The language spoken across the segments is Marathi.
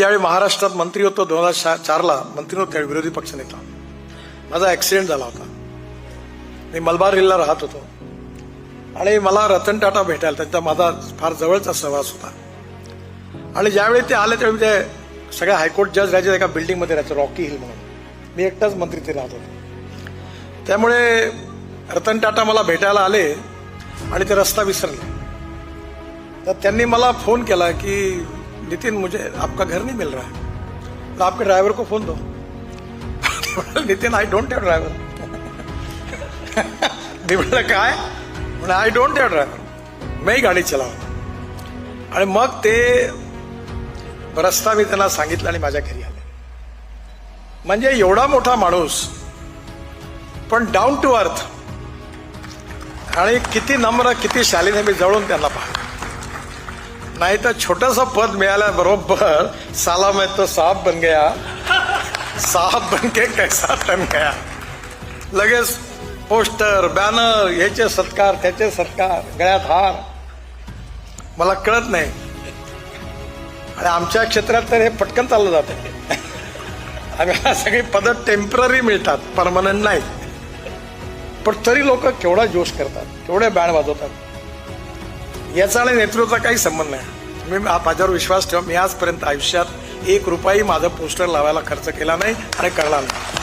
यावेळी महाराष्ट्रात मंत्री होतो दोन हजार चारला मंत्री होतो त्यावेळी विरोधी पक्षनेता माझा ऍक्सिडेंट झाला होता. मी मलबार हिलला राहत होतो. आणि मला रतन टाटा भेटायला त्यांचा माझा फार जवळचा सहवास होता. आणि ज्यावेळी ते आले त्यावेळी ते सगळ्या हायकोर्ट जज राहायचे एका बिल्डिंगमध्ये राहायचं रॉकी हिल म्हणून. मी एकटाच मंत्री ते राहत होतो. त्यामुळे रतन टाटा मला भेटायला आले आणि ते रस्ता विसरले. तर त्यांनी मला फोन केला की नितिन मुझे आपका घर नहीं मिल रहा है। तो आपके ड्राइवर को phone though. Nitin I don't have driver मी म्हटलं काय म्हणे आय डोंट हैव ड्रायव्हर मी गाडी चलाव आणि मग ते रस्ता मी त्यांना सांगितलं आणि माझ्या घरी आले। म्हणजे एवढा मोठा माणूस पण डाऊन टू अर्थ आणि किती नम्र किती शालीने मी जवळून त्यांना पाहिलं। नाही तर छोटंसं पद मिळाल्याबरोबर साला में तो साहब बन गया। साहब बन के कैसा तन गया? लगेच पोस्टर बॅनर याचे सत्कार त्याचे सत्कार गळ्यात हार मला कळत नाही। आणि आमच्या क्षेत्रात तर हे पटकन चाललं जातं आम्हाला सगळी पद टेंपररी मिळतात परमनंट नाही पण तरी लोक केवढा जोश करतात केवढे बँड वाजवतात. याचा आणि नेतृत्वाचा काही संबंध नाही. मी माझ्यावर विश्वास ठेवा. मी आजपर्यंत आयुष्यात एक रुपयाही माझं पोस्टर लावायला खर्च केला नाही आणि करणार नाही.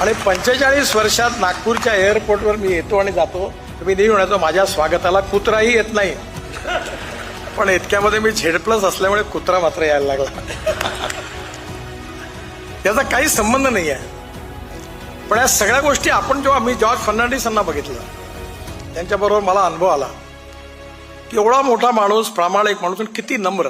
आणि पंचेचाळीस वर्षात नागपूरच्या एअरपोर्टवर मी येतो आणि जातो. मी नेहमी म्हणायचो माझ्या स्वागताला कुत्राही येत नाही. पण इतक्यामध्ये मी झेडप्लस असल्यामुळे कुत्रा मात्र यायला लागला. याचा काही संबंध नाही आहे पण या सगळ्या गोष्टी आपण जेव्हा मी जॉर्ज फर्नांडिस यांना बघितलं. त्यांच्याबरोबर मला अनुभव आला. की एवढा मोठा माणूस प्रामाणिक माणूस आणि किती नम्र.